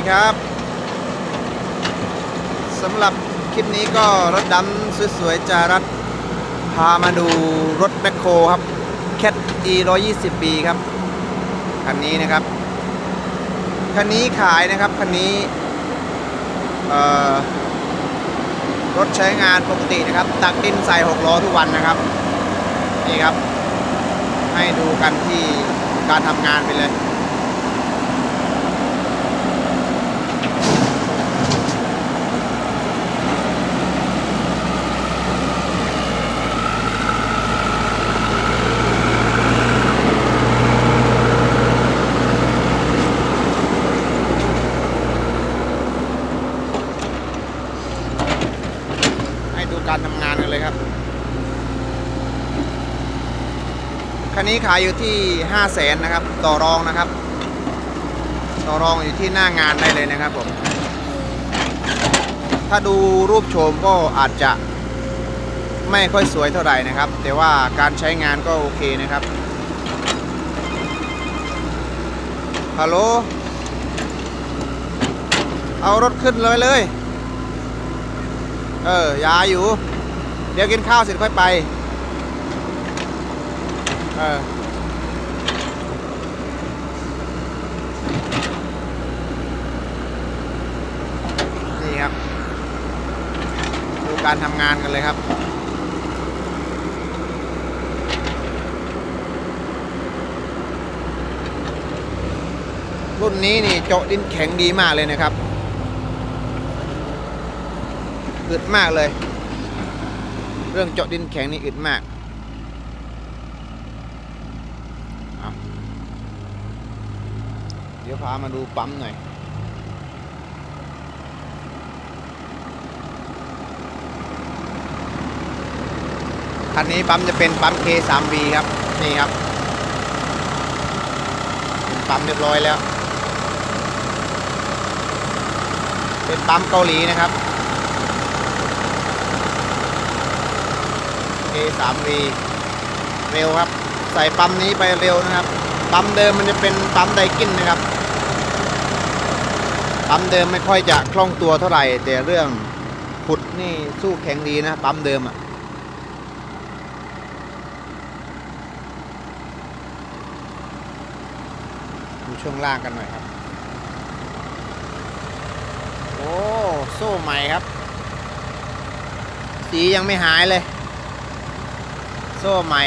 ดีครับสำหรับคลิปนี้ก็รถดำสวยๆจารัดพามาดูรถแมคโครครับ Cat E 120 B ครับ คันนี้นะครับ คันนี้ขายนะครับ คันนี้รถใช้งานปกตินะครับ ตักดินใส่6ล้อทุกวันนะครับ นี่ครับ ให้ดูกันที่การทำงานไปเลย ให้ดูการทำงานกันเลยครับ คั นี้ขายอยู่ที่5 0 0แสนนะครับ ต่อรองนะครับ ต่อรองอยู่ที่หน้างานได้เลยนะครับผมถ้าดูรูปโฉมก็อาจจะไม่ค่อยสวยเท่าไหร่นะครับ แต่ว่าการใช้งานก็โอเคนะครับฮัลโหลเอารถขึ้นเลยเลย เออ ยาอยู่ เดี๋ยวกินข้าวเสร็จค่อยไป เออนี่ครับ ดูการทำงานกันเลยครับรุ่นนี้นี่เจาะดินแข็งดีมากเลยนะครับอึดมากเลย เรื่องเจาะดินแข็งนี่อึดมากเอาเดี๋ยวพามาดูปั๊มหน่อยคันนี้ปั๊มจะเป็นปั๊ม K3V ครับ นี่ครับเป็นปั๊มเรียบร้อยแล้ว เป็นปั๊มเกาหลีนะครับ K3V เร็วครับ ใส่ปั๊มนี้ไปเร็วนะครับ ปั๊มเดิมมันจะเป็นปั๊มไดกินนะครับ ปั๊มเดิมไม่ค่อยจะคล่องตัวเท่าไหร่ แต่เรื่องขุดนี่สู้แข็งดีนะปั๊มเดิมอะดูช่วงล่างกันหน่อยครับ โอ้โซ่ใหม่ครับ สียังไม่หายเลย โซ่ใหม่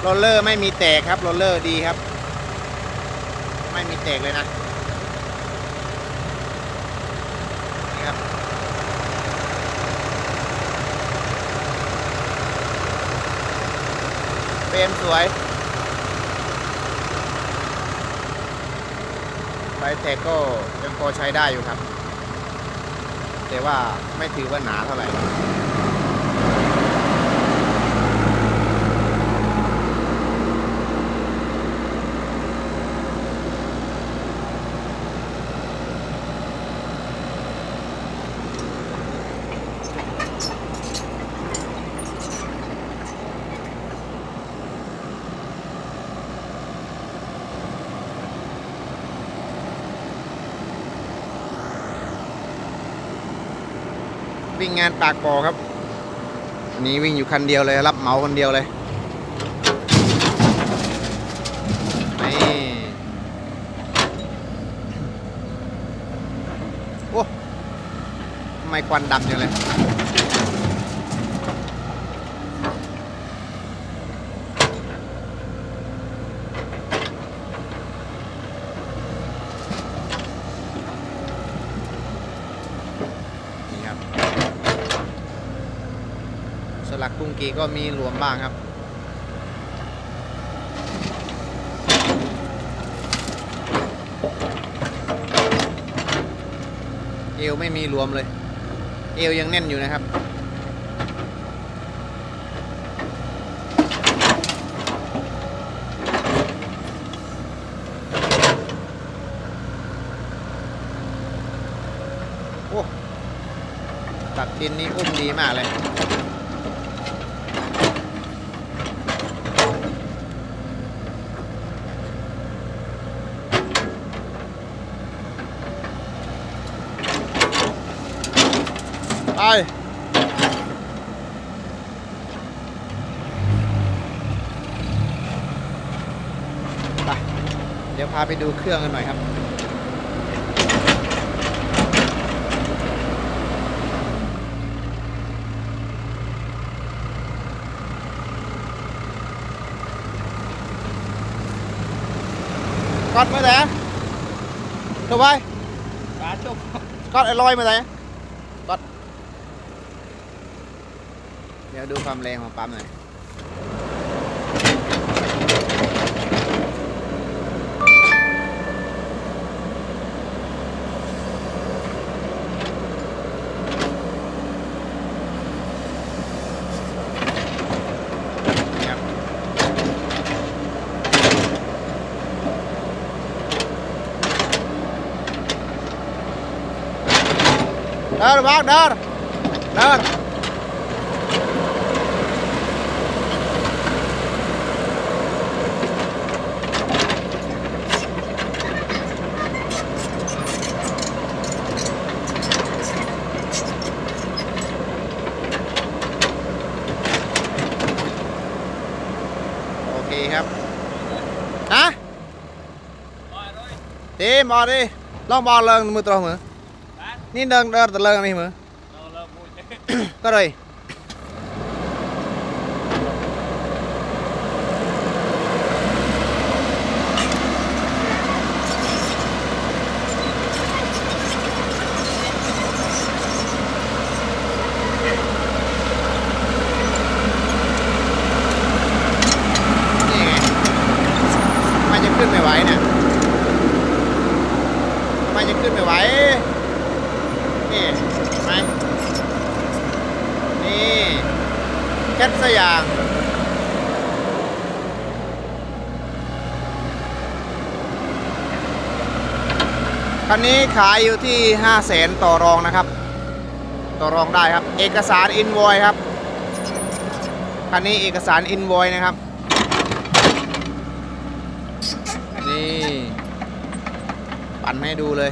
โรลเลอร์ไม่มีแตกครับโรลเลอร์ดีครับ ไม่มีแตกเลยนะนี่ครับ เฟรมสวย ไฟแตกก็ยังพอใช้ได้อยู่ครับ แต่ว่าไม่ถือว่าหนาเท่าไหร่ วิ่งงานปากบ่อครับอันนี้วิ่งอยู่คันเดียวเลยรับเหมาคนเดียวเลยนี่โอ้ทำไมควันดำจังเลย นี่ครับ สลั กุ้งกีก็มีหลวมบ้างครับเอวไม่มีหลวมเลย เอวยังแน่นอยู่นะครับโอ้ตัดดินนี่อุ้มดีมากเลย น ไป เดี๋ยวพาไปดูเครื่องกันหน่อยครับ Cót mới thế Đâu bay ปลาจุก Cót lại lôi mới thế Cót เดี๋ยวดูความแรงของปั๊มหน่อย Đờ bác đờ Đờ Ok ครับฮะทีมบอลดิลองบอลเลิงมือตรงมือ นี่เดินเดินตะเลิงนี่มือก็เลยนี่ไงทำไมันจะขึ้นไม่ไหวเนี่ยทำไมันจะขึ้นไม่ไหว นี่เห็นไหมนี่แคทสยาง คันนี้ขายอยู่ที่ 5 0 0แสนต่อรองนะครับ ต่อรองได้ครับ เอกสารอินโวยครับ คันนี้เอกสารอินโวยนะครับ นี่ ปั่นให้ดูเลย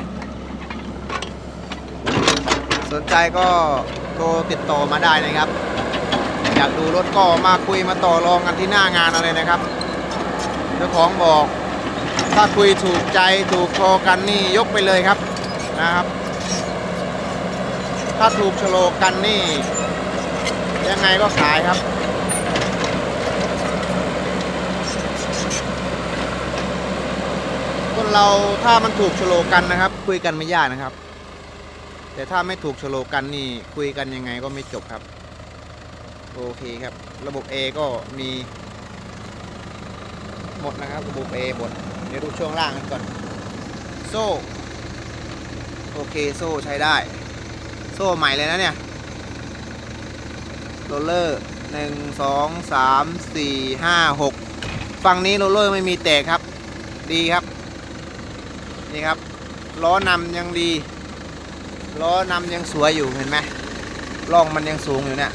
สนใจก็โทรติดต่อมาได้นะครับ อยากดูรถก็มาคุยมาต่อรองกันที่หน้างานเอาเลยนะครับ เจ้าของบอก ถ้าคุยถูกใจถูกคอกันนี่ยกไปเลยครับนะครับ ถ้าถูกโฉลกกันนี่ ยังไงก็ขายครับคนเราถ้ามันถูกโฉลกกันนะครับ คุยกันไม่ยากนะครับ แต่ถ้าไม่ถูกโฉลกกันนี่คุยกันยังไงก็ไม่จบครับโอเคครับ ระบบ A ก็มีหมดนะครับ ระบบ A หมด เดี๋ยวดูช่วงล่างกันก่อน โซ่ โอเคโซ่ใช้ได้ โซ่ใหม่เลยนะเนี่ยโรลเลอร์หนึ่งสองสามสี่ห้าหกฝั่งนี้โรลเลอร์ไม่มีแตกครับ ดีครับ นี่ครับ ล้อนำยังดี ล้อนำยังสวยอยู่เห็นไหมร่องมันยังสูงอยู่เนี่ย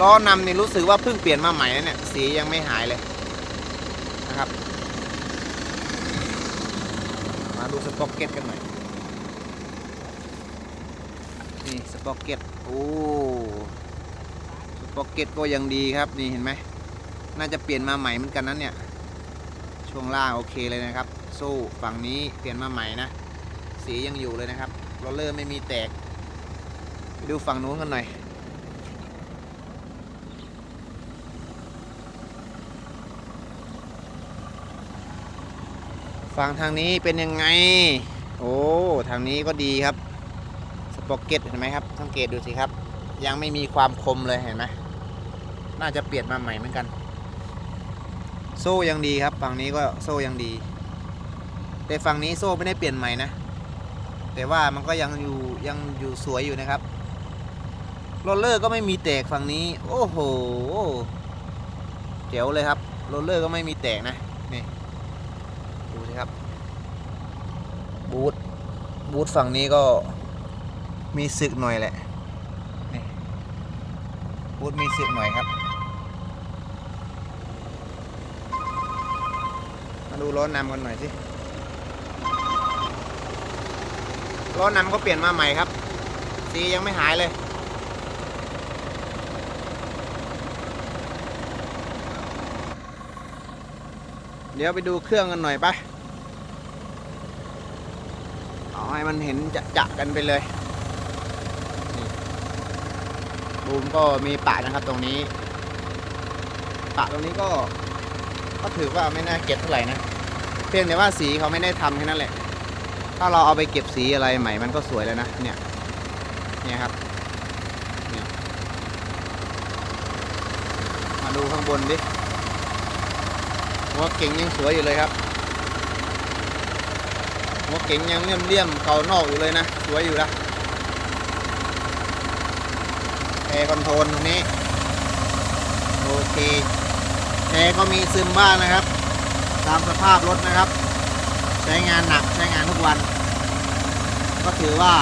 ล้อนำนี่รู้สึกว่าเพิ่งเปลี่ยนมาใหม่นะเนี่ย สียังไม่หายเลยนะครับ มา ดูสป็อกเก็ตกันหน่อย นี่สป็อกเก็ต โอ้สป็อกเก็ตก็ยังดีครับ นี่เห็นไหม น่าจะเปลี่ยนมาใหม่เหมือนกันนั้นเนี่ย ช่วงล่างโอเคเลยนะครับ โซ่ฝั่งนี้เปลี่ยนมาใหม่นะ สียังอยู่เลยนะครับโรลเลอร์ไม่มีแตก ไปดูฝั่งนู้นกันหน่อย ฝั่งทางนี้เป็นยังไง โอ้ทางนี้ก็ดีครับ สปอกเก็ตเห็นไหมครับ สังเกตดูสิครับ ยังไม่มีความคมเลยเห็นไหมน่าจะเปลี่ยนมาใหม่เหมือนกัน โซ่ยังดีครับฝั่งนี้ก็โซ่ยังดี แต่ฝั่งนี้โซ่ไม่ได้เปลี่ยนใหม่นะ แต่ว่ามันก็ยังอยู่ยังอยู่สวยอยู่นะครับโรลเลอร์ก็ไม่มีแตกฝั่งนี้ โอ้โหเจ๋วเลยครับโรลเลอร์ก็ไม่มีแตกนะนี่ดูสิครับ บูทบูทฝั่งนี้ก็มีสึกหน่อยแหละนี่บูทมีสึกหน่อยครับ มาดูล้อนำกันหน่อยสิล้อนำก็เปลี่ยนมาใหม่ครับ สียังไม่หายเลยเดี๋ยวไปดูเครื่องกันหน่อยไปะเอา ให้มันเห็นจะจะกันไปเลยบูมก็มีปะนะครับตรงนี้ ปะตรงนี้ก็ ก็ถือว่าไม่น่าเก็บเท่าไหร่นะ เพียงแต่ว่าสีเขาไม่ได้ทำแค่นั้นแหละ ถ้าเราเอาไปเก็บสีอะไรใหม่มันก็สวยแล้วนะ เนี่ย เนี่ยครับมาดูข้างบนดิหัวเก่งยังสวยอยู่เลยครับ เก่งยังเลี่ยมๆเก่านอกอยู่เลยนะ สวยอยู่ละแอร์คอนโทรลตรงนี้ โอเคแอร์ก็มีซึมบ้างนะครับ ตามสภาพรถนะครับ ใช้งานหนักใช้งานทุกวัน ก็ถือว่า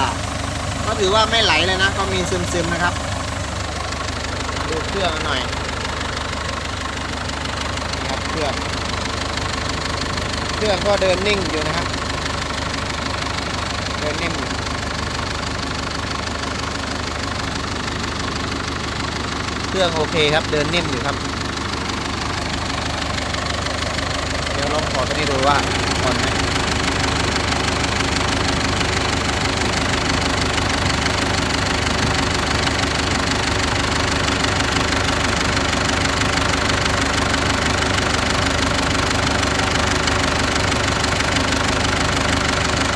ก็ถือว่าไม่ไหลเลยนะ ก็มีซึมๆนะครับ ดูเครื่องหน่อยครับเครื่อง เครื่องก็เดินนิ่งอยู่นะครับ ดินนิ่มอยู่เครื่องโอเคครับ เดินนิ่มอยู่ครับ เดี๋ยวลองขอดตัวนี้ดูว่าถอนไหม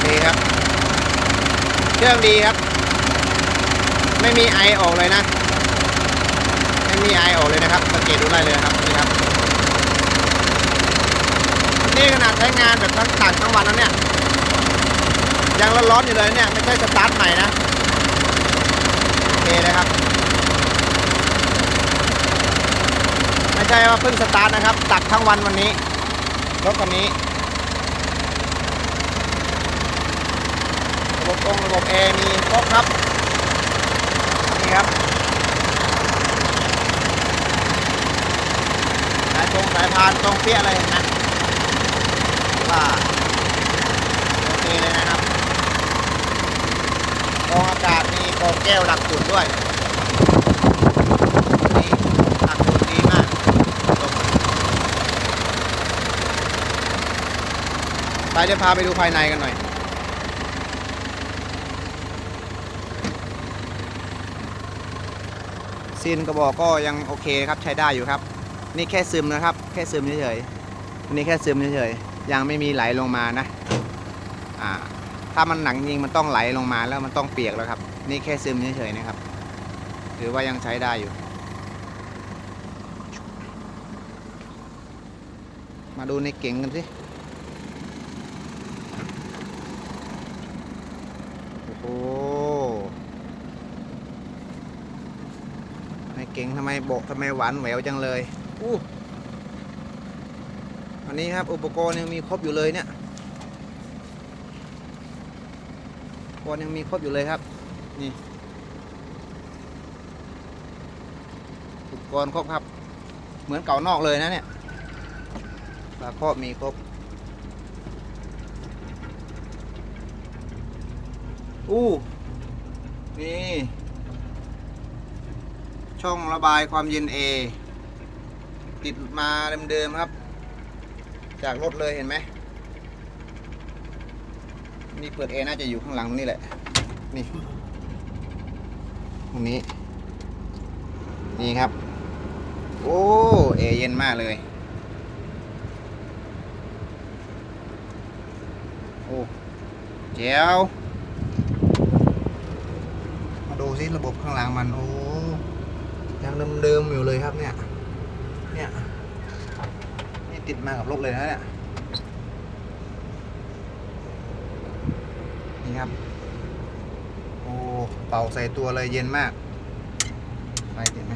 ดีครับ เครื่อง ดีครับ ไม่มีไอออกเลยนะ ไม่มีไอออกเลยนะครับ สังเกตดูได้เลยนะครับนี่ครับ นี่ขนาดใช้งานแบบทั้งต่างทั้งวันแล้วเนี่ย ยังร้อนๆอยู่เลยเนี่ย ไม่ใช่สตาร์ทใหม่นะ โอเคเลยครับ ไม่ใช่ว่าเพิ่งสตาร์ทนะครับ ตักทั้งวันวันนี้รถคันนี้ ตรงระบบแอร์มีครบครับ นี่ครับ สายตรงสายพานตรงเปี้ยเห็นไหมว่าโอเคเลยนะครับกองอากาศมีกองแก้วดักฝุ่นด้วยนี่ดักต่ากจบไปเดี๋ยวพาไปดูภายในกันหน่อย ซีนกระบอกก็ยังโอเคครับใช้ได้อยู่ครับ นี่แค่ซึมนะครับ แค่ซึมเฉยๆนนี้แค่ซึมเฉยๆยังไม่มีไหลลงมานะอ่าถ้ามันหนักจริงมันต้องไหลลงมาแล้วมันต้องเปียกแล้วครับ นี่แค่ซึมเฉยๆนะครับถือว่ายังใช้ได้อยู่ มาดูในเก๋งกันสิโอ้โหใน เก๋งทำไมโบกทำไมหวานแหววจังเลยอู้อันนี้ครับอุปกรณ์ยังมีครบอยู่เลยเนี่ยอุปกรณ์ยังมีครบอยู่เลยครับ นี่อุปกรณ์ครบครับ เหมือนเก่านอกเลยนะเนี่ยฝาครอบมีครบอู้นี่ ช่องระบายความเย็นเอติดมาเดิมๆครับ จากรถเลยเห็นไหมนี่เปิดเอน่าจะอยู่ข้างหลังนี่แหละ นี่ตรงนี้ นี่ครับ โอ้ เอเย็นมากเลย โอ้เจ๋วมาดูซิระบบข้างหลังมัน โอ้ ยังเดิมๆอยู่เลยครับเนี่ย เนี่ย นี่ติดมากับรถเลยนะเนี่ย นี่ครับ โอ้ เป่าใส่ตัวเลยเย็นมาก ไฟติดไหม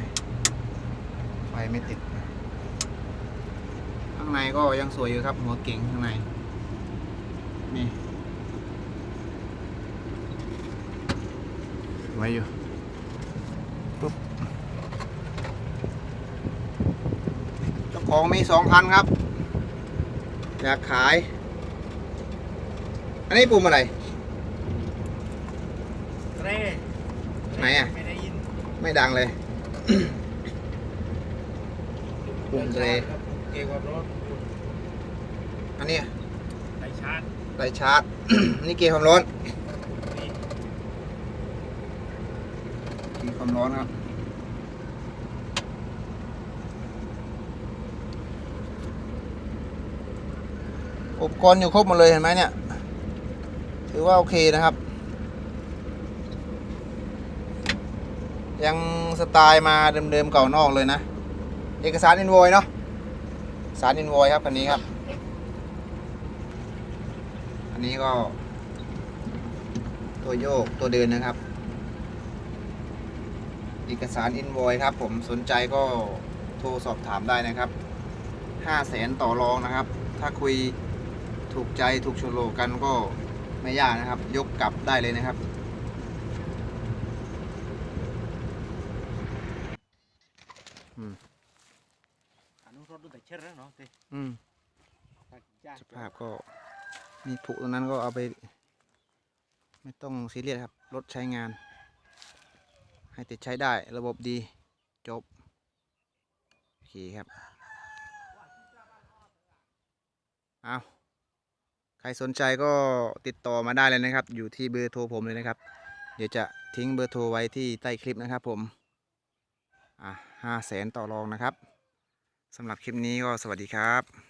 ไฟไม่ติด ข้างในก็ยังสวยอยู่ครับ หัวเก่งข้างใน นี่สวยอยู่ ปุ๊บ เจ้า ของมีสองพันครับ อยากขาย อันนี้ปุ่มอะไรเร่ไหนอะ ไม่ได้ยินไม่ดังเลย ปุ่มเตรเกี่ยวกับรถอันนี้ไฟชาร์จไดชาร์จ นี่เกียร์ความร้อนนี่เกียร์ความร้อนครับ อุปกรณ์อยู่ครบหมดเลยเห็นไหมเนี่ย ถือว่าโอเคนะครับ ยังสไตล์มาเดิมๆเก่านอกเลยนะ เอกสารอินโวยเนาะสารอินโวยครับคันนี้ครับ อันนี้ก็ ตัวโยกตัวเดินนะครับ เอกสารอินโวยครับ ผมสนใจก็โทรสอบถามได้นะครับห้าแสนต่อรองนะครับ ถ้าคุย ถูกใจถูกโฉลกกันก็ไม่ยากนะครับ ยกกลับได้เลยนะครับอนุรถดูแต่เช็ดแล้วเนาะเต้อืมตัดยากสภาพก็มีผุตรงนั้นก็เอาไป ไม่ต้องซีเรียสครับ รถใช้งาน ให้ติดใช้ได้ระบบดี จบ โอเคครับ เอาใค รสนใจก็ติดต่อมาได้เลยนะครับ อยู่ที่เบอร์โทรผมเลยนะครับ เดี๋ยวจะทิ้งเบอร์โทรไว้ที่ใต้คลิปนะครับผมอะห้าแสนต่อรองนะครับสำหรับคลิปนี้ก็สวัสดีครับ